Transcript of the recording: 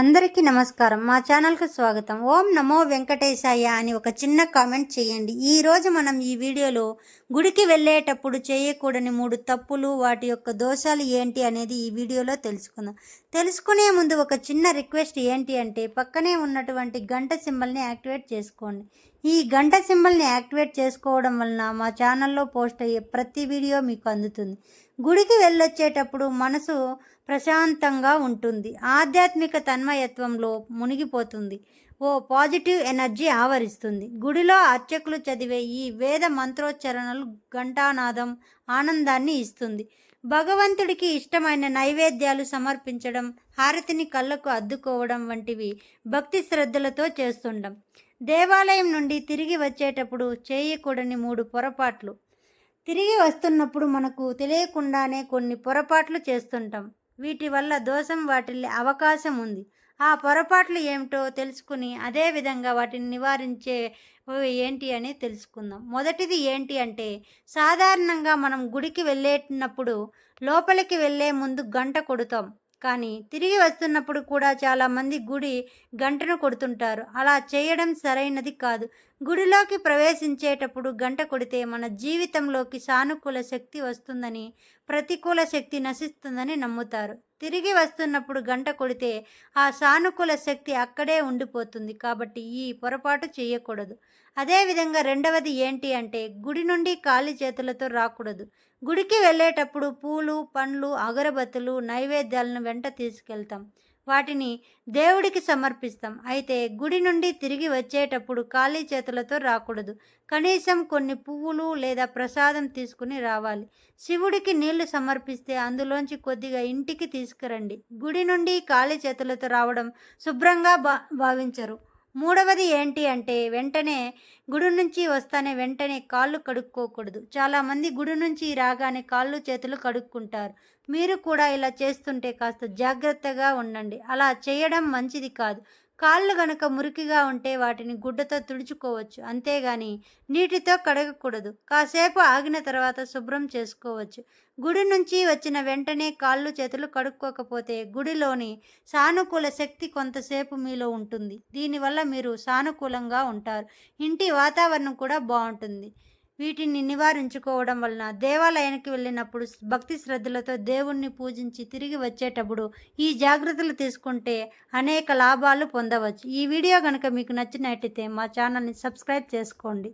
అందరికీ నమస్కారం. మా ఛానల్కు స్వాగతం. ఓం నమో వెంకటేశాయ అని ఒక చిన్న కామెంట్ చేయండి. ఈరోజు మనం ఈ వీడియోలో గుడికి వెళ్ళేటప్పుడు చేయకూడని మూడు తప్పులు వాటి యొక్క దోషాలు ఏంటి అనేది ఈ వీడియోలో తెలుసుకుందాం. తెలుసుకునే ముందు ఒక చిన్న రిక్వెస్ట్ ఏంటి అంటే పక్కనే ఉన్నటువంటి గంట సింబల్ని యాక్టివేట్ చేసుకోండి. ఈ గంట సింబల్ని యాక్టివేట్ చేసుకోవడం వలన మా ఛానల్లో పోస్ట్ అయ్యే ప్రతి వీడియో మీకు అందుతుంది. గుడికి వెళ్ళొచ్చేటప్పుడు మనసు ప్రశాంతంగా ఉంటుంది. ఆధ్యాత్మిక తన్మయత్వంలో మునిగిపోతుంది. ఓ పాజిటివ్ ఎనర్జీ ఆవరిస్తుంది. గుడిలో అర్చకులు చదివే ఈ వేద మంత్రోచ్చరణలు ఘంటానాదం ఆనందాన్ని ఇస్తుంది. భగవంతుడికి ఇష్టమైన నైవేద్యాలు సమర్పించడం హారతిని కళ్ళకు అద్దుకోవడం వంటివి భక్తి శ్రద్ధలతో చేస్తుండం దేవాలయం నుండి తిరిగి వచ్చేటప్పుడు చేయకూడని మూడు పొరపాట్లు. తిరిగి వస్తున్నప్పుడు మనకు తెలియకుండానే కొన్ని పొరపాట్లు చేస్తుంటాం. వీటి వల్ల దోషం వాటిల్లే అవకాశం ఉంది. ఆ పొరపాట్లు ఏమిటో తెలుసుకుని అదే విధంగా వాటిని నివారించే ఏంటి అని తెలుసుకుందాం. మొదటిది ఏంటి అంటే సాధారణంగా మనం గుడికి వెళ్ళేటప్పుడు లోపలికి వెళ్ళే ముందు గంట కొడుతాం. కానీ తిరిగి వస్తున్నప్పుడు కూడా చాలామంది గుడి గంటను కొడుతుంటారు. అలా చేయడం సరైనది కాదు. గుడిలోకి ప్రవేశించేటప్పుడు గంట కొడితే మన జీవితంలోకి సానుకూల శక్తి వస్తుందని ప్రతికూల శక్తి నశిస్తుందని నమ్ముతారు. తిరిగి వస్తున్నప్పుడు గంట కొడితే ఆ సానుకూల శక్తి అక్కడే ఉండిపోతుంది కాబట్టి ఈ పొరపాటు చేయకూడదు. అదేవిధంగా రెండవది ఏంటి అంటే గుడి నుండి ఖాళీ చేతులతో రాకూడదు. గుడికి వెళ్ళేటప్పుడు పూలు పండ్లు అగరబత్తులు నైవేద్యాలను వెంట తీసుకెళ్తాం. వాటిని దేవుడికి సమర్పిస్తాం. అయితే గుడి నుండి తిరిగి వచ్చేటప్పుడు ఖాళీ చేతులతో రాకూడదు. కనీసం కొన్ని పువ్వులు లేదా ప్రసాదం తీసుకుని రావాలి. శివుడికి నీళ్ళు సమర్పిస్తే అందులోంచి కొద్దిగా ఇంటికి తీసుకురండి. గుడి నుండి ఖాళీ చేతులతో రావడం శుభ్రంగా భా భావించరు. మూడవది ఏంటి అంటే వెంటనే గుడి నుంచి వస్తానే వెంటనే కాళ్ళు కడుక్కోకూడదు. చాలామంది గుడి నుంచి రాగానే కాళ్ళు చేతులు కడుక్కుంటారు. మీరు కూడా ఇలా చేస్తుంటే కాస్త జాగ్రత్తగా ఉండండి. అలా చేయడం మంచిది కాదు. కాళ్ళు గనక మురికిగా ఉంటే వాటిని గుడ్డతో తుడుచుకోవచ్చు. అంతేగాని నీటితో కడగకూడదు. కాసేపు ఆగిన తర్వాత శుభ్రం చేసుకోవచ్చు. గుడి నుంచి వచ్చిన వెంటనే కాళ్ళు చేతులు కడుక్కోకపోతే గుడిలోని సానుకూల శక్తి కొంతసేపు మీలో ఉంటుంది. దీనివల్ల మీరు సానుకూలంగా ఉంటారు. ఇంటి వాతావరణం కూడా బాగుంటుంది. వీటిని నివారించుకోవడం వలన దేవాలయానికి వెళ్ళినప్పుడు భక్తి శ్రద్ధలతో దేవుణ్ణి పూజించి తిరిగి వచ్చేటప్పుడు ఈ జాగ్రత్తలు తీసుకుంటే అనేక లాభాలు పొందవచ్చు. ఈ వీడియో కనుక మీకు నచ్చినట్టయితే మా ఛానల్ని సబ్స్క్రైబ్ చేసుకోండి.